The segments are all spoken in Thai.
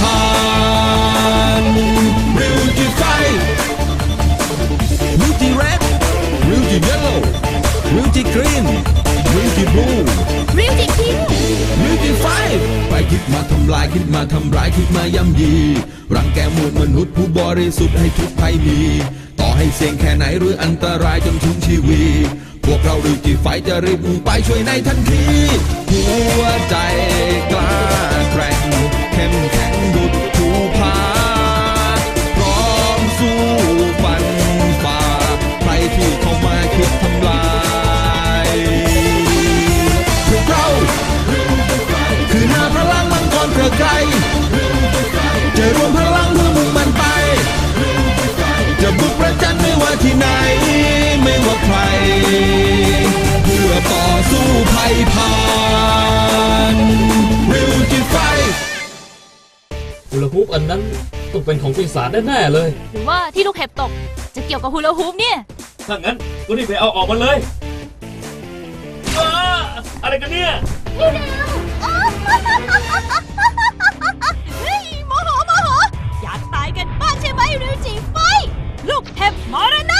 ผ่านรูที่ไฟรูที่ red รูจีเยลโล่รูที่ green รูที่ blue รูที่ pink รูที่ five ไปคิดมาทำลายคิดมาทำร้ายคิดมาย่ำยีรังแกมวลมนุษย์ผู้บริสุทธิ์ให้ทุกภัยมีต่อให้เสี่ยงแค่ไหนหรืออันตรายจนถึงชีวีพวกเรารีบจีไฟจะรีบไปช่วยในทันทีหัวใจกล้า ใจ จะรวมพลังเพื่อมุ่งมันไป จะบุกประจันไม่ว่าที่ไหน ไม่ว่าใคร เพื่อต่อสู้ภัยผ่านริวจิไฟฮูลาฮูปอันนั้นต้องเป็นของปีศาจแน่ๆเลย หรือว่าที่ลูกเห็บตก จะเกี่ยวกับฮูลาฮูปเนี่ย ถ้างั้นก็รีบไปเอาออกมาเลยอะไรกันเนี่ย พี่ดาว have more enough.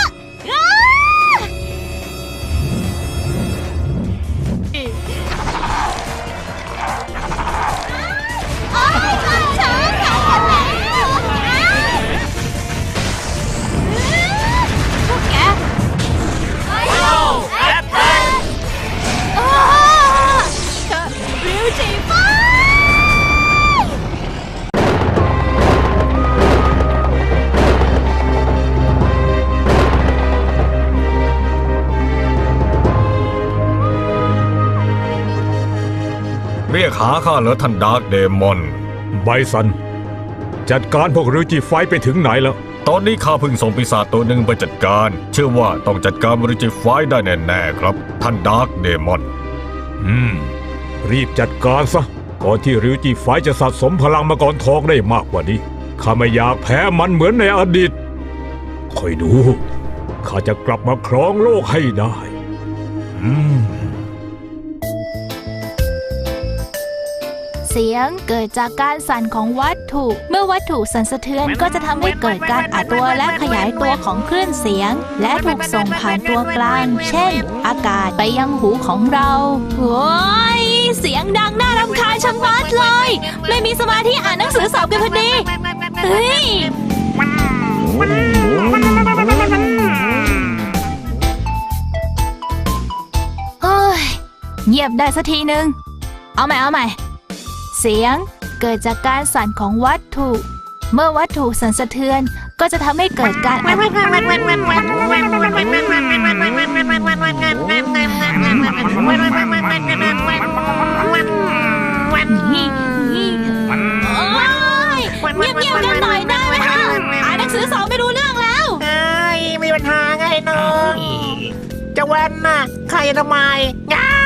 เรียกหาข้าเหรอท่านดาร์กเดมอน ไบสัน จัดการพวกริวจิไฟไปถึงไหนแล้ว ตอนนี้ข้าพึ่งส่งปีศาจตัวหนึ่งไปจัดการ เชื่อว่าต้องจัดการริวจิไฟได้แน่ๆครับ ท่านดาร์กเดมอน อืม รีบจัดการซะ ก่อนที่ริวจิไฟจะสะสมพลังมังกรทองได้มากกว่านี้ ข้าไม่อยากแพ้มันเหมือนในอดีตคอยดู ข้าจะกลับมาครองโลกให้ได้ อืม เสียง เกิดจากการสั่นของวัตถุ เมื่อวัตถุสั่นสะเทือนก็จะทำให้เกิดการอัดตัวและขยายตัวของคลื่นเสียง และถูกส่งผ่านตัวกลาง เช่น อากาศไปยังหูของเราโอ้ยเสียงดังน่ารำคาญชะมัดเลย ไม่มีสมาธิอ่านหนังสือสอบกันพอดีเฮ้ยเงียบได้สักทีหนึ่งเอาใหม่เอาใหม่ สียง เกิดจากการสั่นของวัตถุ เมื่อวัตถุสั่นสะเทือนก็จะทำให้เกิดการอังสืราไงน้อจะแว้นน่ะใครทำไมงา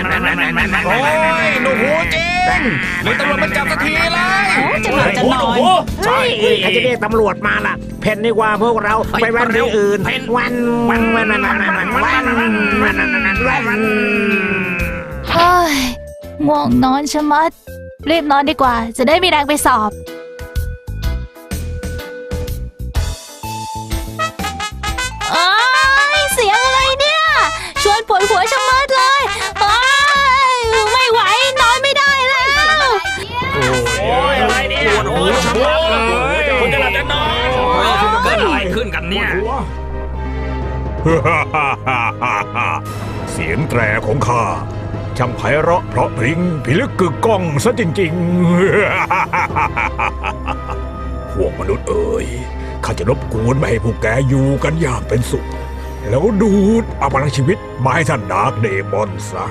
โอ้ยหนูหูจริงหรือตำรวจมาจับสักทีเลยโอ้จะหลับจะนอนใช่ใครจะเรียกตำรวจมาล่ะ เพนดีกว่าพวกเราไปแว่นที่อื่นวันวันวันวันวันวันวันวันวันยง่วงนอนชะมัดรีบนอนดีกว่า จะได้มีแรงไปสอบ เนี่ย เสียงแตรของข้าช่างไพเราะเพราะพริ้งพิลึกกึกก้องซะจริงๆ พวกมนุษย์เอ๋ยข้าจะรบกวนไม่ให้พวกแกอยู่กันอย่างเป็นสุข แล้วดูดเอาพลังชีวิตมาให้ท่านดาร์กเดมอนซะ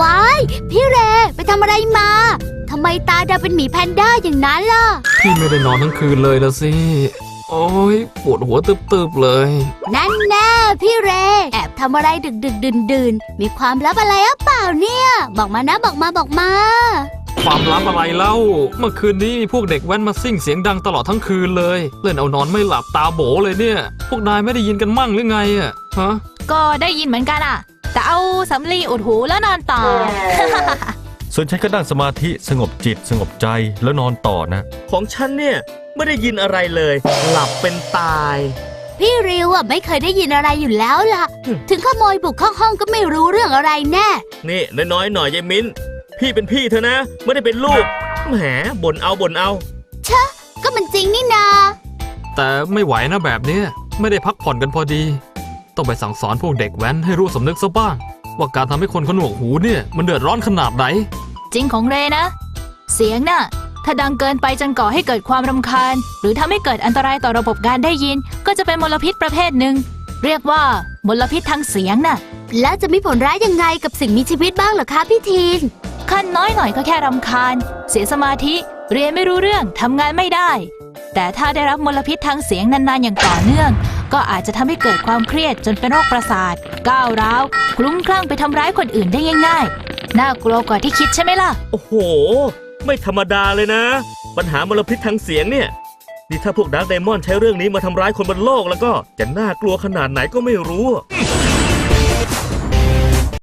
ว้ายพี่เรไปทำอะไรมาทำไมตาดำเป็นหมีแพนด้าอย่างนั้นล่ะ พี่ไม่ได้นอนทั้งคืนเลยละสิ โอ้ยปวดหัวตึบๆเลย นั่นแน่พี่เร แอบทำอะไรดึกดึกดื่นดื่นๆมีความลับอะไรหรือเปล่าเนี่ย บอกมานะบอกมาบอกมา ความลับอะไรเล่า เมื่อคืนนี้มีพวกเด็กแว้นมาซิ่งเสียงดังตลอดทั้งคืนเลย เล่นเอานอนไม่หลับตาโบเลยเนี่ย พวกนายไม่ได้ยินกันมั่งหรือไงอะฮะ ก็ได้ยินเหมือนกันอะ แต่เอาสำลีอุดหูแล้วนอนต่อ ส่วนฉันก็นั่งสมาธิสงบจิตสงบใจแล้วนอนต่อนะ ของฉันเนี่ย ไม่ได้ยินอะไรเลย หลับเป็นตาย พี่ริวอะไม่เคยได้ยินอะไรอยู่แล้วล่ะ ถึงขโมยบุกเข้าห้องก็ไม่รู้เรื่องอะไรแน่ นี่น้อยๆหน่อยยายมิ้น พี่เป็นพี่เธอนะ ไม่ได้เป็นลูก แหมบ่นเอาบ่นเอาก็มันจริงนี่นา แต่ไม่ไหวนะแบบเนี้ยไม่ได้พักผ่อนกันพอดี ต้องไปสั่งสอนพวกเด็กแว้นให้รู้สำนึกซะบ้าง ว่าการทำให้คนเขาหนวกหูเนี่ยมันเดือดร้อนขนาดไหน จริงของเรนะ เสียงน่ะ ถ้าดังเกินไปจนก่อให้เกิดความรำคาญ หรือทำให้เกิดอันตรายต่อระบบการได้ยิน ก็จะเป็นมลพิษประเภทหนึ่ง เรียกว่ามลพิษทางเสียงน่ะ แล้วจะมีผลร้ายยังไงกับสิ่งมีชีวิตบ้างเหรอคะพี่ทีนขั้นน้อยหน่อยก็แค่รำคาญ เสียสมาธิ เรียนไม่รู้เรื่องทำงานไม่ได้ แต่ถ้าได้รับมลพิษทางเสียงนานๆอย่างต่อเนื่อง ก็อาจจะทำให้เกิดความเครียดจนเป็นโรคประสาท ก้าวร้าวคลุ้มคลั่งไปทำร้ายคนอื่นได้ง่ายๆ น่ากลัวกว่าที่คิดใช่ไหมล่ะ โอ้โห ไม่ธรรมดาเลยนะ ปัญหามลพิษทางเสียงเนี่ย นี่ถ้าพวกดาร์กไดมอนด์ใช้เรื่องนี้มาทำร้ายคนบนโลกแล้วก็จะน่ากลัวขนาดไหนก็ไม่รู้